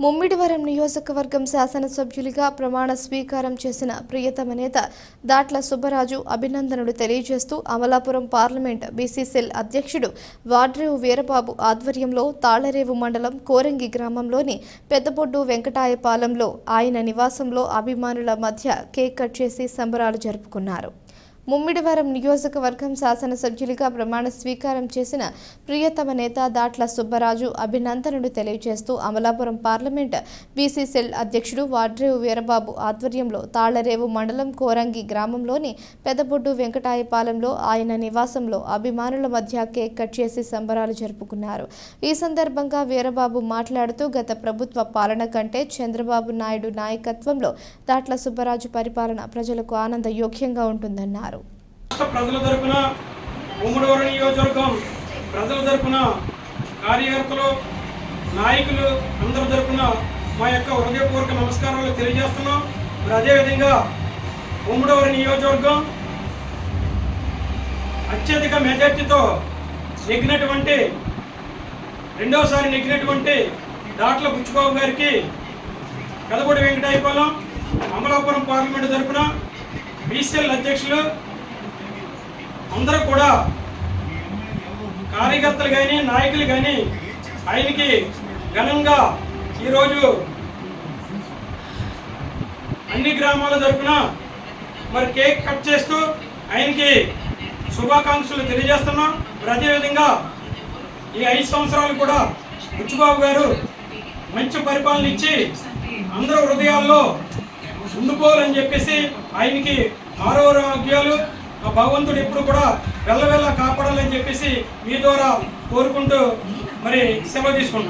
ముమ్మిడివరం నియోజకవర్గం శాసనసభ్యులుగా ప్రమాణ స్వీకారం చేసిన ప్రియతమ నేత దాట్ల సుబ్బరాజు అభినందనలు తెలియజేస్తూ అమలాపురం పార్లమెంట్ బీసీసీఎల్ అధ్యక్షుడు వాడ్రేవు వీరబాబు ఆధ్వర్యంలో తాళరేవు మండలం కోరంగి గ్రామంలోని పెద్దపొడ్డు వెంకటాయపాలెంలో ఆయన నివాసంలో అభిమానుల మధ్య కేక్ కట్ చేసి సంబరాలు జరుపుకున్నారు. ముమ్మిడివరం నియోజకవర్గం శాసనసభ్యులుగా ప్రమాణ స్వీకారం చేసిన ప్రియతమ నేత దాట్ల సుబ్బరాజు అభినందనలు తెలియజేస్తూ అమలాపురం పార్లమెంట్ బీసీసీఎల్ అధ్యక్షుడు వాడ్రేవు వీరబాబు ఆధ్వర్యంలో తాళ్ళరేవు మండలం కోరంగి గ్రామంలోని పెదబొడ్డు వెంకటాయపాలెంలో ఆయన నివాసంలో అభిమానుల మధ్య కేక్ కట్ చేసి సంబరాలు జరుపుకున్నారు. ఈ సందర్భంగా వీరబాబు మాట్లాడుతూ గత ప్రభుత్వ పాలన కంటే చంద్రబాబు నాయుడు నాయకత్వంలో దాట్ల సుబ్బరాజు పరిపాలన ప్రజలకు ఆనందయోగ్యంగా ఉంటుందన్నారు. రాష్ట్ర ప్రజల తరపున ఉమ్మడివరం నియోజకవర్గం ప్రజల తరపున కార్యకర్తలు నాయకులు అందరి తరపున మా యొక్క హృదయపూర్వక నమస్కారాలు తెలియజేస్తున్నాం. మరి అదేవిధంగా ఉమ్మడివరం నియోజకవర్గం అత్యధిక మెజార్టీతో నెగ్గినటువంటి రెండోసారి నెగ్గినటువంటి దాట్ల బుచ్చుబాబు గారికి పెదపూడి వెంకటాయపాలెం అమలాపురం పార్లమెంటు తరపున బీసీఎల్ అధ్యక్షులు అందరూ కూడా కార్యకర్తలు కానీ నాయకులు కానీ ఆయనకి ఘనంగా ఈరోజు అన్ని గ్రామాల తరఫున మరి కేక్ కట్ చేస్తూ ఆయనకి శుభాకాంక్షలు తెలియజేస్తున్నాం. మరి అదేవిధంగా ఈ ఐదు సంవత్సరాలు కూడా బుచ్చిబాబు గారు మంచి పరిపాలన ఇచ్చి అందరూ హృదయాల్లో ఉండిపోవాలని చెప్పేసి ఆయనకి ఆరోగ్యాలు భగవంతుడు ఎప్పుడు కూడా వెళ్ళవెళ్ళ కాపాడాలని చెప్పేసి మీ ద్వారా కోరుకుంటూ మరి సెలవు తీసుకుంటున్నాం.